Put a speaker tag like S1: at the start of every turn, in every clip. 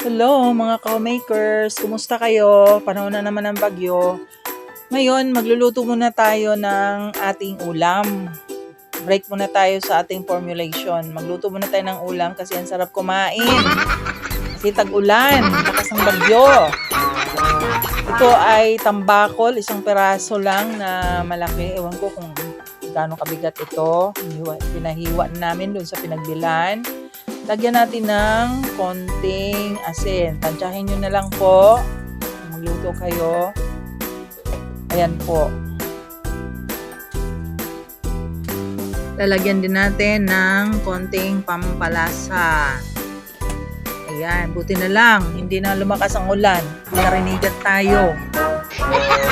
S1: Hello mga ka-makers! Kumusta kayo? Panahon na naman ng bagyo. Ngayon, magluluto muna tayo ng ating ulam. Break muna tayo sa ating formulation. Magluto muna tayo ng ulam kasi ang sarap kumain. Kasi tag-ulan, lakas ng bagyo. Ito ay tambakol, isang peraso lang na malaki. Ewan ko kung gaano kabigat ito. Pinahiwa namin doon sa pinagbilan. Lagyan natin ng konting asin. Tansyahin nyo na lang po. Magluto kayo. Ayan po. Lalagyan din natin ng konting pampalasa. Ayan, buti na lang. Hindi na lumakas ang ulan. Narinigan tayo.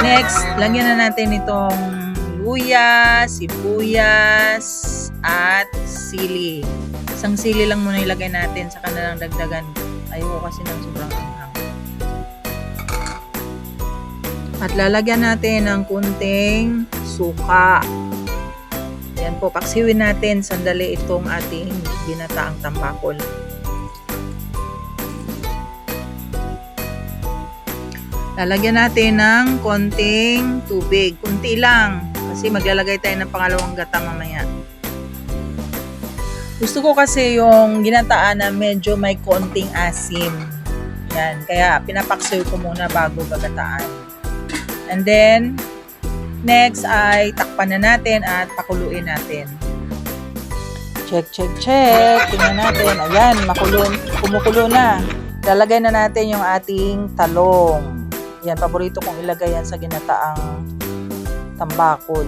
S1: Next, lagyan na natin itong luya, sibuyas, at sili. Isang sili lang muna ilagay natin sa kanilang dagdagan. Ayoko kasi ng sobrang anghang. At lalagyan natin ng kunting suka. Yan po, paksiwin natin sandali itong ating binataang tambakol. Lalagyan natin ng konting tubig. Kunti lang. Kasi maglalagay tayo ng pangalawang gata mamaya. Gusto ko kasi yung ginataan na medyo may konting asim. Yan. Kaya pinapaksoy ko muna bago gagataan. And then, next ay takpan na natin at pakuluin natin. Check, check, check. Tingnan natin. Ayan, makulo, kumukulo na. Lalagay na natin yung ating talong. Yan, paborito kong ilagay yan sa ginataang tambakol.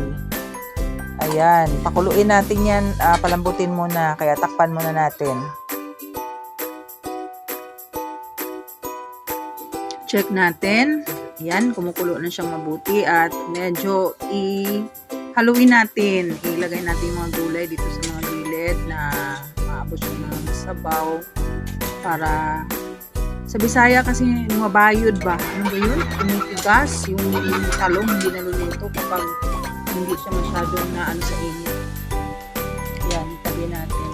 S1: Ayan, pakuluin natin yan, ah, palambutin muna, kaya takpan muna natin. Check natin. Ayan, kumukulo na siyang mabuti at medyo i-haluin natin. Ilagay natin yung mga gulay dito sa mga gilid na maabot siya ng sabaw para sa Bisaya kasi mabayod ba? Ano ba yun? Tumitigas yung talong hindi naluluto kapag hindi siya masyadong na ano sa init. Yan, tabi natin.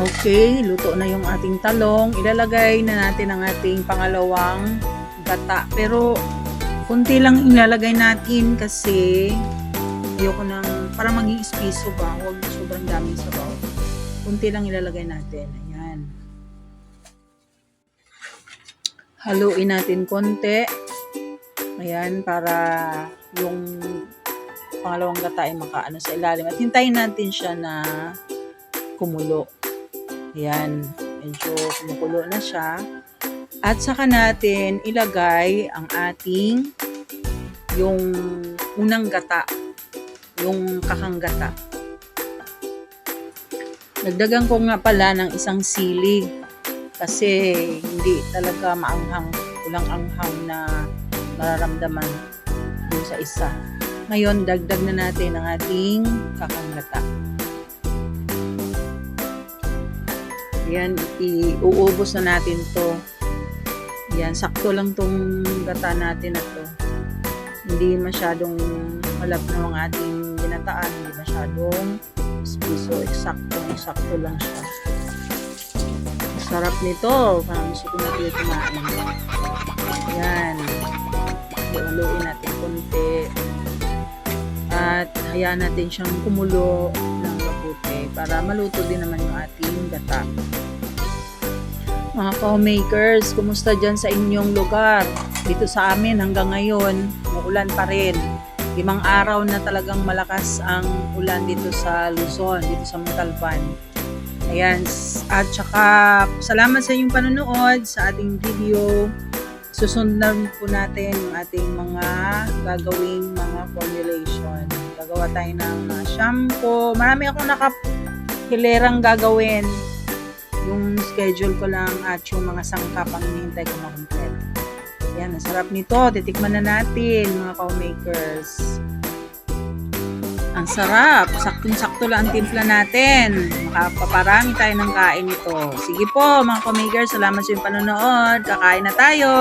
S1: Okay, luto na yung ating talong. Ilalagay na natin ang ating pangalawang gata. Pero, kunti lang ilalagay natin kasi ayoko nang para maging espiso ba, huwag sobrang daming sabaw. Kunti lang ilalagay natin. Ayan. Haluin natin konti. Ayan, para yung pangalawang gata ay makaano sa ilalim. At hintayin natin siya na kumulo. Ayan, medyo kumukulo na siya. At saka natin ilagay ang ating yung unang gata, yung kakanggata. Nagdagan ko nga pala ng isang sili kasi hindi talaga maanghang, kulang anghang na mararamdaman dun sa isa. Ngayon, dagdag na natin ang ating kakanggata. Yan, iuubos na natin to. Yan, sakto lang tong gata natin na to. Hindi masyadong malap na ang ating ginataan, hindi masyadong spiso, eksakto, eksakto lang siya. Sarap nito, parang gusto ko na kayo kumain. Yan. Haluin natin konti. At hayaan natin siyang kumulo ng mabuti para maluto din naman yung ating gata. Mga co-makers, kumusta dyan sa inyong lugar? Dito sa amin hanggang ngayon, umuulan pa rin. Limang araw na talagang malakas ang ulan dito sa Luzon, dito sa Montalban. Ayan, at saka salamat sa inyong panonood sa ating video. Susundan po natin yung ating mga gagawing mga formulation. Gagawa tayo ng shampoo. Marami akong nakahilerang gagawin yung schedule ko lang at yung mga sangkap ang hinihintay ko makumpleto. Yan, ang sarap nito. Titikman na natin, mga cow-makers. Ang sarap. Saktong-sakto lang ang timpla natin. Makapaparami tayo ng kain nito. Sige po, mga cow-makers. Salamat sa inyong panonood. Kakain na tayo.